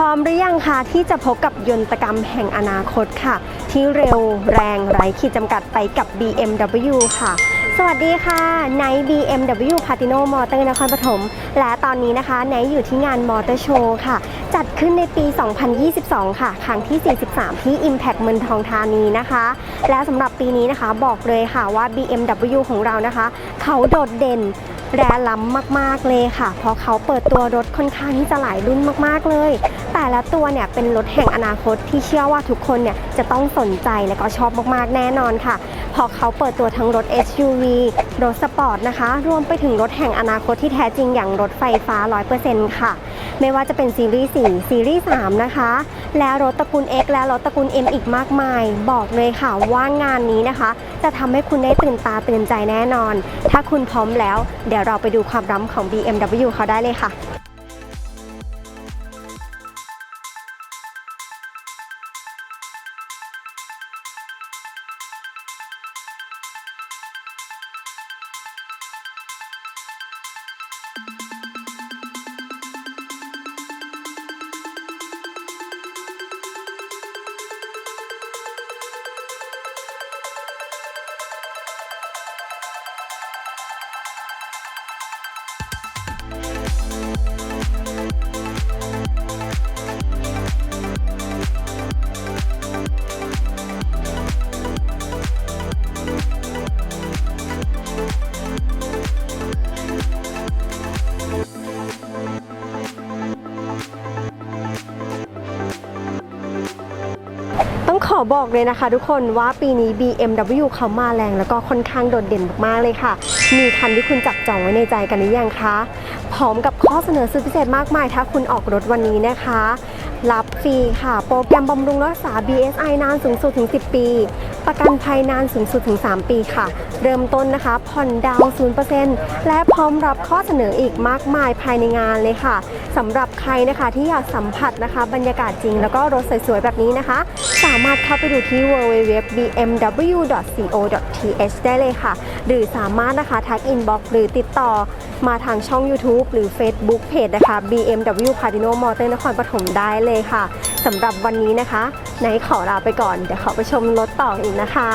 พร้อมหรือยังคะที่จะพบกับยนตกรรมแห่งอนาคตค่ะ ที่เร็วแรงไร้ขีดจำกัดไปกับ BMW ค่ะ สวัสดีค่ะไน BMW Patino Motor นครปฐม และตอนนี้นะคะไนอยู่ที่งานมอเตอร์โชว์ค่ะ จัดขึ้นในปี 2022 ค่ะ ครั้งที่ 43 ที่ Impact เมืองทองธานีนะคะ และสำหรับปีนี้นะคะบอกเลยค่ะว่า BMW ของเรานะคะ เขาโดดเด่นและล้ำมากๆเลยค่ะ เพราะเขาเปิดตัวรถค่อนข้างที่จะหลายรุ่นมากๆเลย แต่ละตัวเนี่ยเป็นรถแห่งอนาคตที่เชื่อว่าทุกคนเนี่ยจะต้องสนใจและก็ชอบมากๆแน่นอนค่ะเพราะเขาเปิดตัวทั้งรถ SUV รถสปอร์ตนะคะ รวมไปถึงรถแห่งอนาคตที่แท้จริงอย่างรถไฟฟ้า 100%ค่ะ ไม่ว่าจะเป็นซีรีส์4ซีรีส์ 3 นะคะ และรถตระกูล X และรถตระกูล M อีกมากมาย บอกเลยค่ะว่างานนี้นะคะ จะทำให้คุณได้ตื่นตาตื่นใจแน่นอน ถ้าคุณพร้อมแล้ว เดี๋ยวเราไปดูความร้ำของ BMW เขาได้เลยค่ะ องขอบอกเลยนะคะ ทุกคนว่าปีนี้ BMW เขามาแรงแล้วก็ค่อนข้างโดดเด่นมากๆเลยค่ะ มีคันที่คุณจับจองไว้ในใจกันหรือยังคะ พร้อมกับข้อเสนอสุดพิเศษมากมาย ถ้าคุณออกรถวันนี้นะคะ รับฟรีค่ะ โปรแกรมบำรุงรักษา BSI นานสูงสุดถึง 10 ปี ประกันภัยนานสูงสุดถึง 3 ปีค่ะ เริ่มต้นนะคะ ผ่อนดาวน์0%และพร้อมรับข้อเสนออีกมากมายภายในงานเลยค่ะสำหรับใครนะคะที่อยากสัมผัสนะคะ บรรยากาศจริง แล้วก็รถสวยๆ แบบนี้นะคะ สามารถเข้าไปดูที่ www.bmw.co.th ได้เลยค่ะ หรือสามารถนะคะทักอินบ็อกหรือติดต่อมาทางช่อง YouTube หรือ Facebook Page นะคะ BMW Patino Motor นครปฐมได้เลยค่ะ สำหรับวันนี้นะคะไหนขอลาไปก่อน เดี๋ยวขอไปชมรถต่ออีกนะคะ